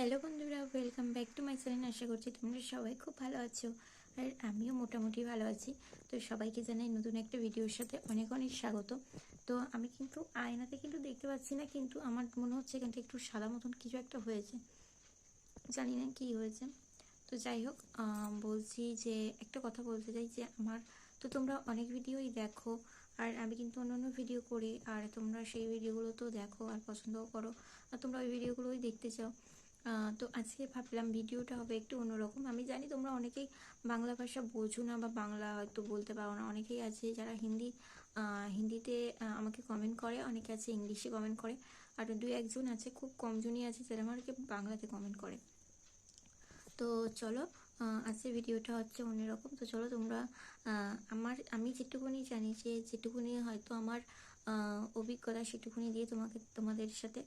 Hello বন্ধুরা welcome back to my channel আশা করছি তোমরা সবাই খুব ভালো আছো আর আমিও মোটামুটি ভালো আছি। তো সবাইকে জানাই নতুন একটা ভিডিওর সাথে অনেক অনেক স্বাগত। তো আমি কিন্তু আয়নাতে কিন্তু দেখতে পাচ্ছি না, কিন্তু আমার মনে হচ্ছে এখানটা একটু সাদা মতন কিছু একটা হয়েছে। জানি না কী হয়েছে। তো যাই হোক বলছি যে একটা কথা বলতে চাই যে আমার তো তোমরা অনেক ভিডিওই দেখো, আর আমি কিন্তু অন্যান্য ভিডিও করি, আর তোমরা সেই ভিডিওগুলো তো দেখো আর পছন্দও করো, আর তোমরা ওই ভিডিওগুলোই দেখতে চাও। তো আজকে ভাবলাম ভিডিওটা হবে একটু অন্যরকম। আমি জানি তোমরা অনেকেই বাংলা ভাষা বোঝো না বা বাংলা হয়তো বলতে পারো না। অনেকেই আছে যারা হিন্দি হিন্দিতে আমাকে কমেন্ট করে, অনেকে আছে ইংলিশে কমেন্ট করে। আর দুই একজন আছে, খুব কমজনই আছে যারা আমাকে বাংলাতে কমেন্ট করে। তো চলো আজকে ভিডিওটা হচ্ছে অন্যরকম। তো চলো তোমরা আমার, আমি যেটুকুনি জানি যে যেটুকুনি হয়তো আমার অভিজ্ঞতা সেটুকুনি দিয়ে তোমাকে, তোমাদের সাথে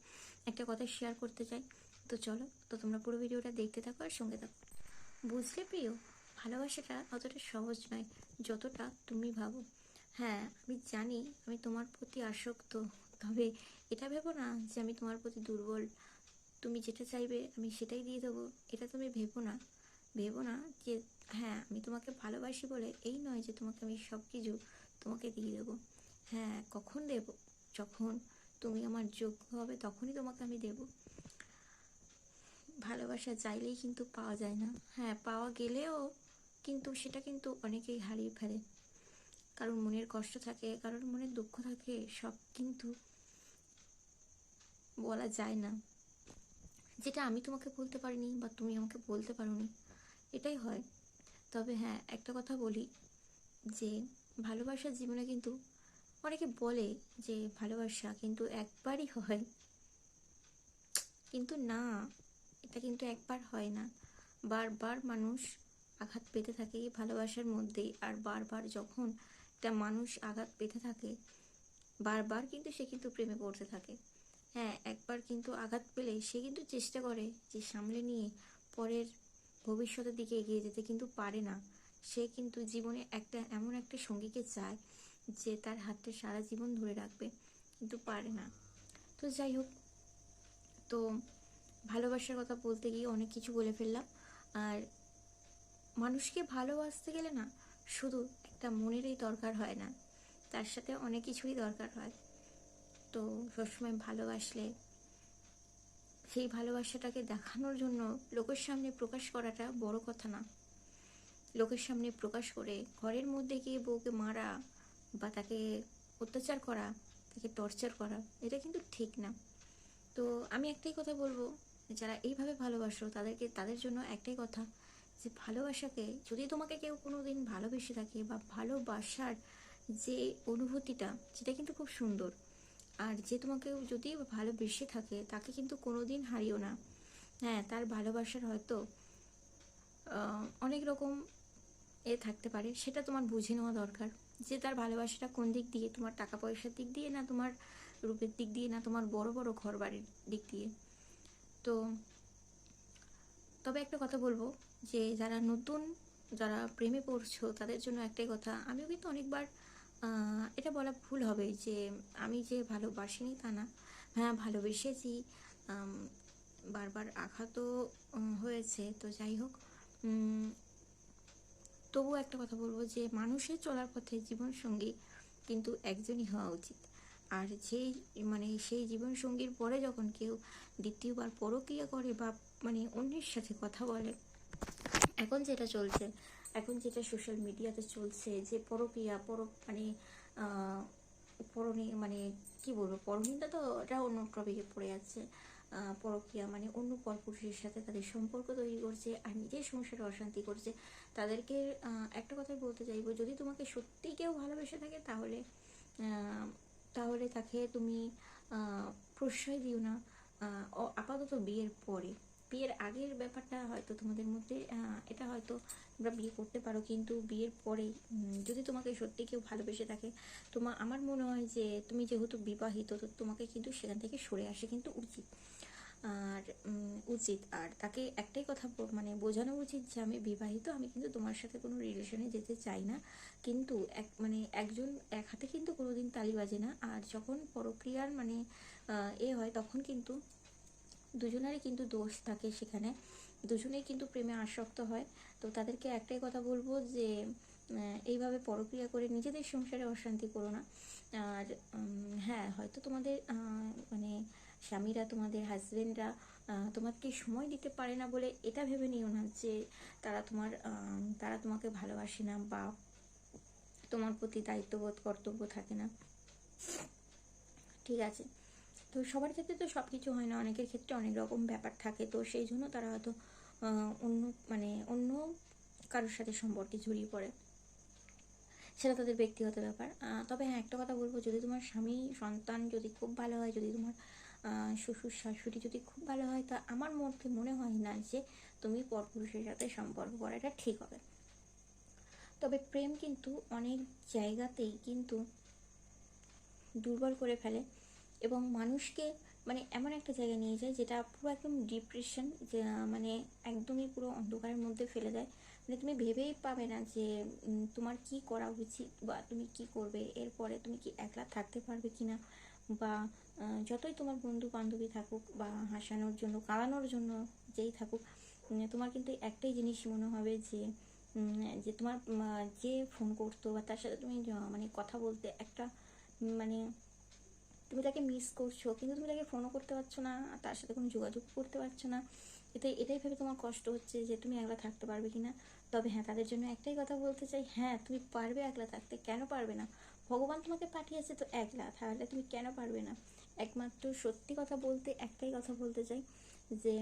একটা কথা শেয়ার করতে চাই। তো চলো, তো তোমরা পুরো ভিডিওটা দেখতে থাকো আর সঙ্গে থাকো। বুঝলে প্রিয়? ভালোবাসাটা অতটা সহজ নয়, যতটা তুমি ভাবো। হ্যাঁ আমি জানি আমি তোমার প্রতি আসক্ত, তবে এটা ভেবো না যে আমি তোমার প্রতি দুর্বল। তুমি যেটা চাইবে আমি সেটাই দিয়ে দেবো, এটা তুমি ভেবো না। ভেবো না যে হ্যাঁ আমি তোমাকে ভালোবাসি বলে এই নয় যে তোমাকে আমি সব কিছু তোমাকে দিয়ে দেবো। হ্যাঁ কখন দেব? যখন তুমি আমার যোগ্য হবে তখনই তোমাকে আমি দেবো। ভালোবাসা চাইলেই কিন্তু পাওয়া যায় না। হ্যাঁ পাওয়া গেলেও কিন্তু সেটা কিন্তু অনেকেই হারিয়ে ফেলে। কারোর মনের কষ্ট থাকে, কারোর মনে দুঃখ থাকে, সব কিন্তু বলা যায় না। যেটা আমি তোমাকে বলতে পারিনি বা তুমি আমাকে বলতে পারোনি, এটাই হয়। তবে হ্যাঁ একটা কথা বলি যে ভালোবাসার জীবনে কিন্তু অনেকে বলে যে ভালোবাসা কিন্তু একবারই হয়। কিন্তু না এটা কিন্তু একবার হয় না। বারবার মানুষ আঘাত পেতে থাকে এই ভালোবাসার মধ্যেই। আর বারবার যখন একটা মানুষ আঘাত পেতে থাকে, বারবার কিন্তু সে কিন্তু প্রেমে পড়তে থাকে। হ্যাঁ একবার কিন্তু আঘাত পেলে সে কিন্তু চেষ্টা করে যে সামলে নিয়ে পরের ভবিষ্যতের দিকে এগিয়ে যেতে, কিন্তু পারে না। সে কিন্তু জীবনে একটা, এমন একটা সঙ্গীকে চায় যে তার হাতটা সারা জীবন ধরে রাখবে, কিন্তু পারে না। তো যাই হোক, তো ভালোবাসার কথা বলতে গিয়ে অনেক কিছু বলে ফেললাম। আর মানুষকে ভালোবাসতে গেলে না, শুধু একটা মনেরই দরকার হয় না, তার সাথে অনেক কিছুই দরকার হয়। তো সবসময় ভালোবাসলে, সেই ভালোবাসাটাকে দেখানোর জন্য লোকের সামনে প্রকাশ করাটা বড় কথা না। লোকের সামনে প্রকাশ করে ঘরের মধ্যে গিয়ে বউকে মারা বা তাকে অত্যাচার করা, তাকে টর্চার করা, এটা কিন্তু ঠিক না। তো আমি একটাই কথা বলব যারা এইভাবে ভালোবাসো, তাদেরকে, তাদের জন্য একটাই কথা যে ভালোবাসাকে যদি তোমাকে কেউ কোনো দিন ভালোবেসে থাকে বা ভালোবাসার যে অনুভূতিটা, সেটা কিন্তু খুব সুন্দর। আর যে তোমাকে যদি ভালোবেসে থাকে, তাকে কিন্তু কোনো দিন হারিও না। হ্যাঁ তার ভালোবাসার হয়তো অনেক রকম এ থাকতে পারে, সেটা তোমার বুঝে নেওয়া দরকার। যে তার ভালোবাসাটা কোন দিক দিয়ে? তোমার টাকা পয়সার দিক দিয়ে না তোমার রূপের দিক দিয়ে না তোমার বড় বড় ঘর বাড়ির দিক দিয়ে? তো তবে একটা কথা বলব যে যারা নতুন, যারা প্রেমে পড়ছো, তাদের জন্য একটাই কথা, আমিও কিন্তু অনেকবার এটা বলা ভুল হবে যে আমি যে ভালোবাসিনি তা না। হ্যাঁ ভালোবেসেছি বারবার আঘাতও হয়েছে, তো যাই হোক তবুও একটা কথা বলব যে মানুষের চলার পথে জীবনসঙ্গী কিন্তু একজনই হওয়া উচিত। আর যেই মানে সেই জীবনসঙ্গীর পরে যখন কেউ দ্বিতীয়বার পরকীয়া করে বা মানে অন্যের সাথে কথা বলে, এখন যেটা চলছে, এখন যেটা সোশ্যাল মিডিয়াতে চলছে যে পরকীয়া, পর মানে পরনি মানে কি বলব, পরনিন্দা তো এটা অন্য টপিকে পড়ে যাচ্ছে। পরকীয়া মানে অন্য পরপুরুষের সাথে তাদের সম্পর্ক তৈরি করছে, আর নিজের সংসারে অশান্তি করছে। তাদেরকে একটা কথাই বলতে চাইব, যদি তোমাকে সত্যিই কেউ ভালোবেসে থাকে তাহলে তাহলে তাকে তুমি প্রশ্রয় দিও না। আপাতত বিয়ের পরে। বিয়ের আগের ব্যাপারটা হয়তো তোমাদের মধ্যে এটা হয়তো তোমরা বিয়ে করতে পারো, কিন্তু বিয়ের পরে যদি তোমাকে সত্যি কেউ ভালোবেসে থাকে তোমার আমার মনে হয় যে, তুমি যেহেতু বিবাহিত, তো তোমাকে কিন্তু সেখান থেকে সরে আসে কিন্তু উচিত। আর উচিত। আর তাকে একটাই কথা মানে বোঝানো উচিত যে আমি বিবাহিত, আমি কিন্তু তোমার সাথে কোনো রিলেশনে যেতে চাই না। কিন্তু এক মানে একজন, এক হাতে কিন্তু কোনোদিন তালি বাজে না। আর যখন পরক্রিয়ার মানে এ হয়, তখন কিন্তু দুজনেরই কিন্তু দোষ থাকে সেখানে। দুজনেই কিন্তু প্রেমে আসক্ত হয়। তো তাদেরকে একটাই কথা বলব যে এইভাবে পরক্রিয়া করে নিজেদের সংসারে অশান্তি করো না। আর হ্যাঁ হয়তো তোমাদের মানে স্বামীরা, তোমাদের হাজবেন্ডরা তোমাকে সময় দিতে পারে না বলে এটা ভেবে নিও না যে তারা তোমার তারা তোমাকে ভালোবাসে না বা তোমার প্রতি দায়িত্ববোধ, কর্তব্য থাকে না। ঠিক আছে। তো সবার ক্ষেত্রে তো সব কিছু হয় না, অনেকের ক্ষেত্রে অনেক রকম ব্যাপার থাকে। তো সেই জন্য তারা হয়তো অন্য মানে অন্য কারোর সাথে সম্পর্কে জড়িয়ে পড়ে। সেটা তাদের ব্যক্তিগত ব্যাপার। তবে হ্যাঁ একটা কথা বলব, যদি তোমার স্বামী, সন্তান যদি খুব ভালো হয়, যদি তোমার শ্বশুর শাশুড়ি যদি খুব ভালো হয়, তা আমার মধ্যে মনে হয় না যে তুমি পরপুরুষের সাথে সম্পর্ক করাটা ঠিক হবে। তবে প্রেম কিন্তু অনেক জায়গাতেই কিন্তু দুর্বল করে ফেলে এবং মানুষকে মানে এমন একটা জায়গায় নিয়ে যায় যেটা পুরো একদম ডিপ্রেশন মানে একদমই পুরো অন্ধকারের মধ্যে ফেলে দেয়। মানে তুমি ভেবেই পাবে না যে তোমার কি করা উচিত বা তুমি কি করবে, এরপরে তুমি কি একলা থাকতে পারবে কি না বা যতই তোমার বন্ধু বান্ধবী থাকুক বা হাসানোর জন্য কাঁদানোর জন্য যেই থাকুক তোমার কিন্তু একটাই জিনিস মনে হবে যে যে তোমার যে ফোন করতো বা তার সাথে তুমি মানে কথা বলতে একটা মানে তুমি তাকে মিস করছ, কিন্তু তুমি তাকে ফোনও করতে পারছ না তার সাথে কোনো যোগাযোগ করতে পারছ না। এতে, এটাই ভেবে তোমার কষ্ট হচ্ছে যে তুমি একলা থাকতে পারবে কি না তবে হ্যাঁ তাদের জন্য একটাই কথা বলতে চাই হ্যাঁ তুমি পারবে একলা থাকতে, কেন পারবে না? ভগবান তোমাকে পাঠিয়েছে তো একলা তাহলে তুমি কেন পারবে না? একমাত্র সত্যি কথা বলতে, একটাই কথা বলতে চাই, যে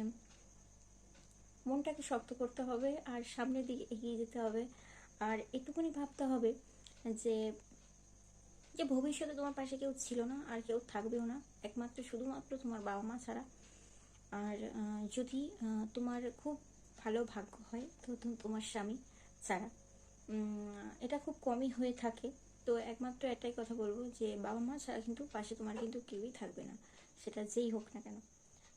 মনটাকে শক্ত করতে হবে আর সামনের দিকে এগিয়ে যেতে হবে। আর একটুখানি ভাবতে হবে যে যে ভবিষ্যতে তোমার পাশে কেউ ছিল না আর কেউ থাকবেও না, একমাত্র শুধুমাত্র তোমার বাবা মা ছাড়া। আর যদি তোমার খুব ভালো ভাগ্য হয়, তো তো তোমার স্বামী ছাড়া। এটা খুব কমই হয়ে থাকে। তো একমাত্র এটাই কথা বলব যে বাবা মা ছাড়া কিন্তু পাশে তোমার কিন্তু কেউই থাকবে না। সেটা যেই হোক না কেন।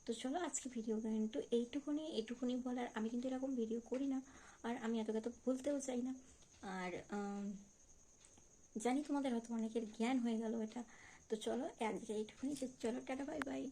তো চলো আজকে ভিডিও কিন্তু এইটুকুনি এইটুকুনি বলার। আমি কিন্তু এরকম ভিডিও করি না আর আমি এত কথা বলতেও চাই না। আর জানি তোমাদের হয়তো অনেকের জ্ঞান হয়ে গেল এটা। তো চলো আজকে এইটুকুনি চলো, টাটা, বাই বাই।